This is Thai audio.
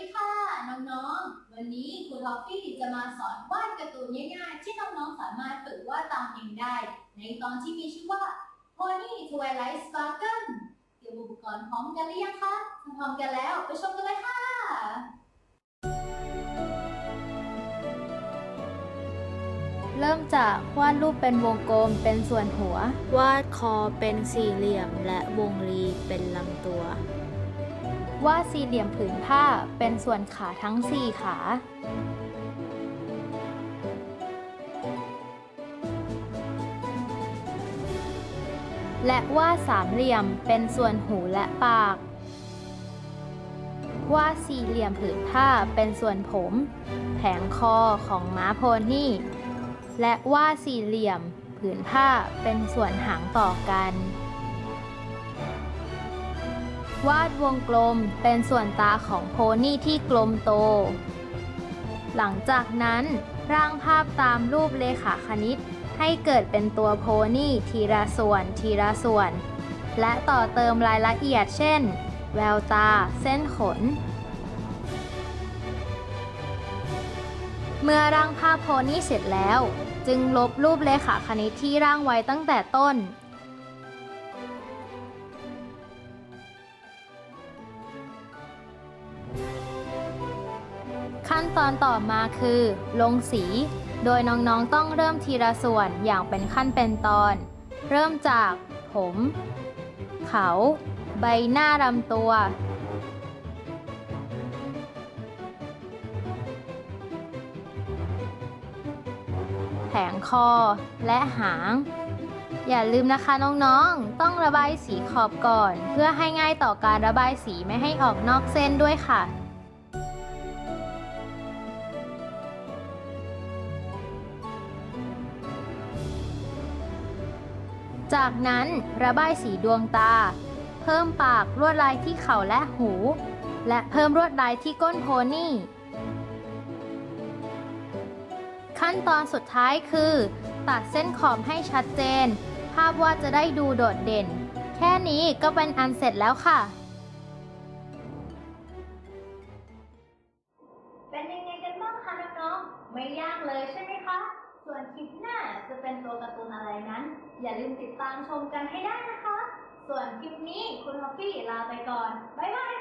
ดีค่ะ น้องๆ วันนี้ครูท็อฟฟี่จะมาสอนวาดการ์ตูนง่ายๆ ที่น้องๆ สามารถฝึกวาดตามเองได้ ในตอนที่มีชื่อว่า Pony Twilight Sparkle เตรียมอุปกรณ์พร้อมกันหรือยังคะถ้าพร้อมกันแล้วไปชมกันเลยค่ะเริ่มจากวาดรูปเป็นวงกลมเป็นส่วนหัว วาดคอเป็นสี่เหลี่ยม และวงรีเป็นลำตัว ว่าสี่เหลี่ยมผืนผ้าเป็นส่วนขาทั้งสี่ขา และว่าสามเหลี่ยมเป็นส่วนหูและปาก ว่าสี่เหลี่ยมผืนผ้าเป็นส่วนผม แผงคอของม้าโพนี่ และว่าสี่เหลี่ยมผืนผ้าเป็นส่วนหางต่อกัน วาดวงกลมเป็นส่วนตาของโพนี่ที่กลมโต หลังจากนั้นร่างภาพตามรูปเลขาคณิต ให้เกิดเป็นตัวโพนี่ทีละส่วนทีละส่วน และต่อเติมรายละเอียดเช่น แววตา เส้นขน เมื่อร่างภาพโพนี่เสร็จแล้ว จึงลบรูปเลขาคณิตที่ร่างไว้ตั้งแต่ต้น ขั้นตอนต่อมาคือ ลงสี โดยน้องๆต้องเริ่มทีละส่วนอย่างเป็นขั้นเป็นตอน เริ่มจาก ผม เขา ใบหน้าลำตัว แผงคอและหาง อย่าลืมนะคะน้องๆ ต้องระบายสีขอบก่อน เพื่อให้ง่ายต่อการระบายสีไม่ให้ออกนอกเส้นด้วยค่ะ จากนั้นระบายสีดวงตา เพิ่มปากลวดลายที่เข่าและหู และเพิ่มลวดลายที่ก้นโพนี่ ขั้นตอนสุดท้ายคือ ตัดเส้นขอบให้ชัดเจน ภาพวาดจะได้ดูโดดเด่น แค่นี้ก็เป็นอันเสร็จแล้วค่ะเป็นยังไงกันบ้างคะน้องๆไม่ยากเลยใช่ไหมคะ ลิปหน้าจะเป็นตัวการ์ตูนอะไรนั้น อย่าลืมติดตามชมกันให้ได้นะคะ ส่วนคลิปนี้คุณท็อฟฟี่ลาไปก่อน บ๊ายบาย